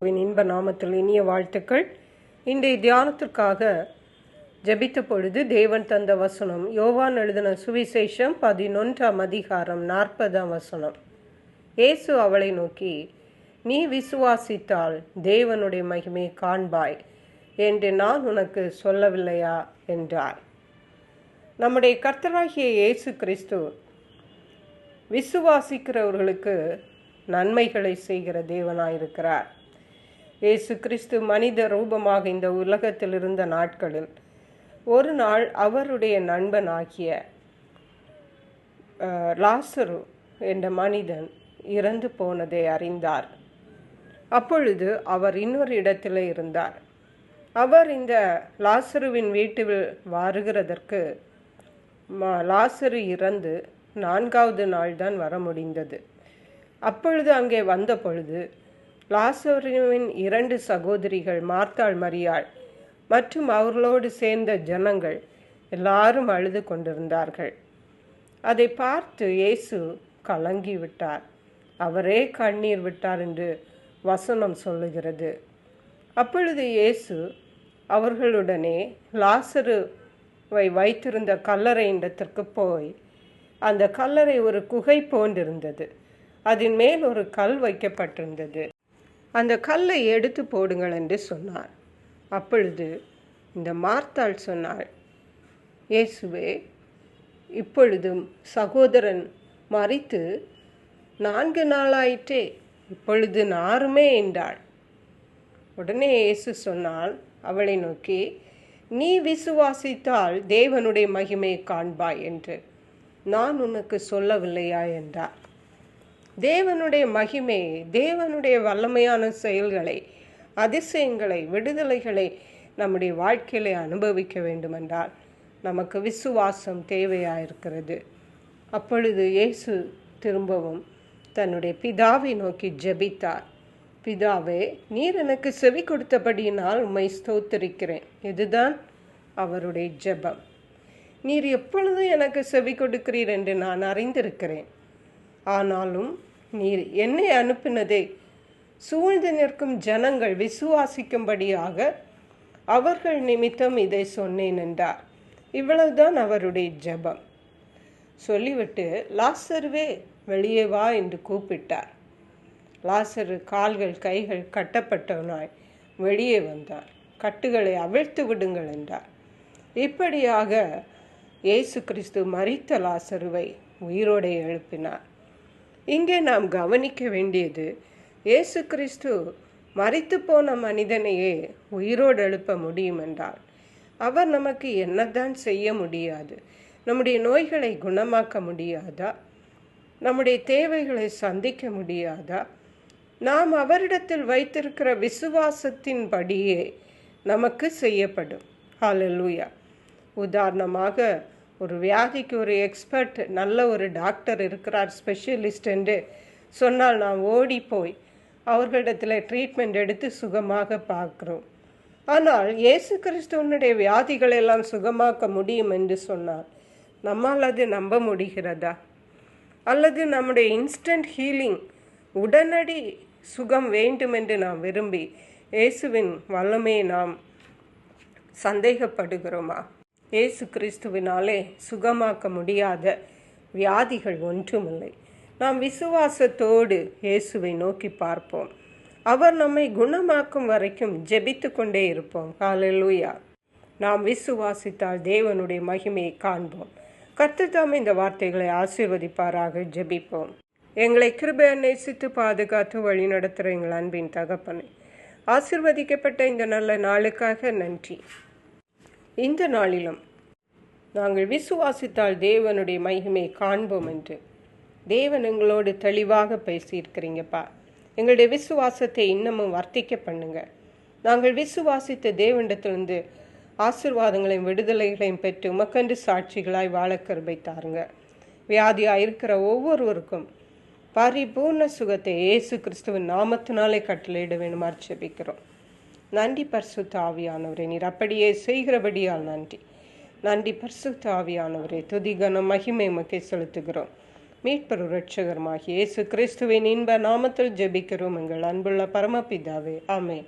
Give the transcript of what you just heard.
இயேசுவின் இன்ப நாமத்தில் இனிய வாழ்த்துக்கள். இன்றைய தியானத்திற்காக ஜெபித்த பொழுது தேவன் தந்த வசனம் யோவான் எழுதின சுவிசேஷம் பதினொன்றாம் அதிகாரம் நாற்பதாம் வசனம். இயேசு அவளை நோக்கி நீ விசுவாசித்தால் தேவனுடைய மகிமை காண்பாய் என்று நான் உனக்கு சொல்லவில்லையா? என்றார். நம்முடைய கர்த்தராகிய இயேசு கிறிஸ்து விசுவாசிக்கிறவர்களுக்கு நன்மைகளை செய்கிற தேவனாயிருக்கிறார். இயேசு கிறிஸ்து மனித ரூபமாக இந்த உலகத்தில் இருந்த நாட்களில் ஒரு நாள் அவருடைய நண்பனாகிய லாசரு என்ற மனிதன் இறந்து போனதை அறிந்தார். அப்பொழுது அவர் இன்னொரு இடத்தில் இருந்தார். அவர் இந்த லாசருவின் வீட்டில் வருகிறதற்கு லாசரு இறந்து நான்காவது நாள்தான் வர முடிந்தது. அப்பொழுது அங்கே வந்த பொழுது லாசருவின் இரண்டு சகோதரிகள் மார்த்தாள் மரியாள் மற்றும் அவர்களோடு சேர்ந்த ஜனங்கள் எல்லாரும் அழுது கொண்டிருந்தார்கள். அதை பார்த்து இயேசு கலங்கி விட்டார் அவரே கண்ணீர் விட்டார் என்று வசனம் சொல்லுகிறது. அப்பொழுது இயேசு அவர்களுடனே லாசருவை வைத்திருந்த கல்லறை இடத்திற்கு போய் அந்த கல்லறை ஒரு குகை போன்றிருந்தது. அதன் மேல் ஒரு கல் வைக்கப்பட்டிருந்தது. அந்த கல்லை எடுத்து போடுங்கள் என்று சொன்னார். அப்பொழுது இந்த மார்த்தாள் சொன்னாள் இயேசுவே இப்பொழுதும் சகோதரன் மறித்து நான்கு நாளாயிற்றே இப்பொழுது நாருமே என்றாள். உடனே இயேசு சொன்னால் அவளை நோக்கி நீ விசுவாசித்தால் தேவனுடைய மகிமையை காண்பாய் என்று நான் உனக்கு சொல்லவில்லையா? என்றார். தேவனுடைய மகிமையை தேவனுடைய வல்லமையான செயல்களை அதிசயங்களை விடுதலைகளை நம்முடைய வாழ்க்கையில அனுபவிக்க வேண்டுமென்றால் நமக்கு விசுவாசம் தேவையாயிருக்கிறது. அப்பொழுது இயேசு திரும்பவும் தன்னுடைய பிதாவை நோக்கி ஜெபித்தார். பிதாவே நீர் எனக்கு செவி கொடுத்தபடியினால் உம்மை ஸ்தோத்திரிக்கிறேன். இதுதான் அவருடைய ஜெபம். நீர் எப்பொழுதும் எனக்கு செவி கொடுக்கிறீர் என்று நான் அறிந்திருக்கிறேன். ஆனாலும் நீர் என்னை அனுப்பினதை. சூழ்ந்து நிற்கும் ஜனங்கள் விசுவாசிக்கும்படியாக அவர்கள் நிமித்தம் இதை சொன்னேன் என்றார். இவ்வளவுதான் அவருடைய ஜெபம். சொல்லிவிட்டு லாசருவே வெளியே வா என்று கூப்பிட்டார். லாசரு கால்கள் கைகள் கட்டப்பட்டவனாய் வெளியே வந்தார். கட்டுகளை அவிழ்த்து விடுங்கள் என்றார். இப்படியாக இயேசு கிறிஸ்து மரித்த லாசருவை உயிரோடு எழுப்பினார். இங்கே நாம் கவனிக்க வேண்டியது இயேசு கிறிஸ்து மறித்து போன மனிதனையே உயிரோடு எழுப்ப முடியும் என்றால் அவர் நமக்கு என்னதான் செய்ய முடியாது? நம்முடைய நோய்களை குணமாக்க முடியாதா? நம்முடைய தேவைகளை சந்திக்க முடியாதா? நாம் அவரிடத்தில் வைத்திருக்கிற விசுவாசத்தின்படியே நமக்கு செய்யப்படும். ஹாலலூயா உதாரணமாக ஒரு வியாதிக்கு ஒரு எக்ஸ்பர்ட் நல்ல ஒரு டாக்டர் இருக்கிறார் ஸ்பெஷலிஸ்ட் என்று சொன்னால் நாம் ஓடி போய் அவர்களிடத்தில் ட்ரீட்மெண்ட் எடுத்து சுகமாக பார்க்குறோம். ஆனால் இயேசு கிறிஸ்துவனுடைய வியாதிகளை எல்லாம் சுகமாக்க முடியும் என்று சொன்னால் நம்மால் அது நம்ப முடிகிறதா? அல்லது நம்முடைய இன்ஸ்டன்ட் ஹீலிங் உடனடி சுகம் வேண்டும் என்று நாம் விரும்பி இயேசுவின் வல்லமையை நாம் சந்தேகப்படுகிறோமா? இயேசு கிறிஸ்துவினாலே சுகமாக்க முடியாத வியாதிகள் ஒன்றுமில்லை. நாம் விசுவாசத்தோடு இயேசுவை நோக்கி பார்ப்போம். அவர் நம்மை குணமாக்கும் வரைக்கும் ஜெபித்து கொண்டே இருப்போம். ஹalleluya. நாம் விசுவாசித்தால் தேவனுடைய மகிமையை காண்போம். கர்த்தர் இந்த வார்த்தைகளை ஆசீர்வதிப்பாராக. ஜெபிப்போம். எங்களை கிருபை நேசித்து பாதுகாத்து வழி நடத்துகிற எங்கள் அன்பின் தகப்பனை ஆசிர்வதிக்கப்பட்ட இந்த நல்ல நாளுக்காக நன்றி. இந்த நாளிலும் நாங்கள் விசுவாசித்தால் தேவனுடைய மகிமை காண்போம் என்று. தேவன் எங்களோடு தெளிவாக பேசியிருக்கிறீங்கப்பா. எங்களுடைய விசுவாசத்தை இன்னமும் வர்த்திக்க பண்ணுங்க. நாங்கள் விசுவாசித்த தேவனிடத்திலிருந்து ஆசீர்வாதங்களையும் விடுதலைகளையும் பெற்று உமக்கன்று சாட்சிகளாய் வாழ கருபை தாருங்க. வியாதியாக இருக்கிற ஒவ்வொருவருக்கும் பரிபூர்ண சுகத்தை இயேசு கிறிஸ்துவின் நாமத்தினாலே கட்டளையிட வேணுமாறு ஜெபிக்கிறோம் நன்றி பர்சுத்தாவியானவரே. நீர் அப்படியே செய்கிறபடியால் நன்றி. நன்றி பர்சுத்தாவியானவரே. துதிகனம் மகிமை மக்கை செலுத்துகிறோம். மீட்பரு ரட்சகரமாகி இயேசு கிறிஸ்துவின் இன்ப நாமத்தில் ஜெபிக்கிறோம். எங்கள் அன்புள்ள பரமபிதாவே. ஆமே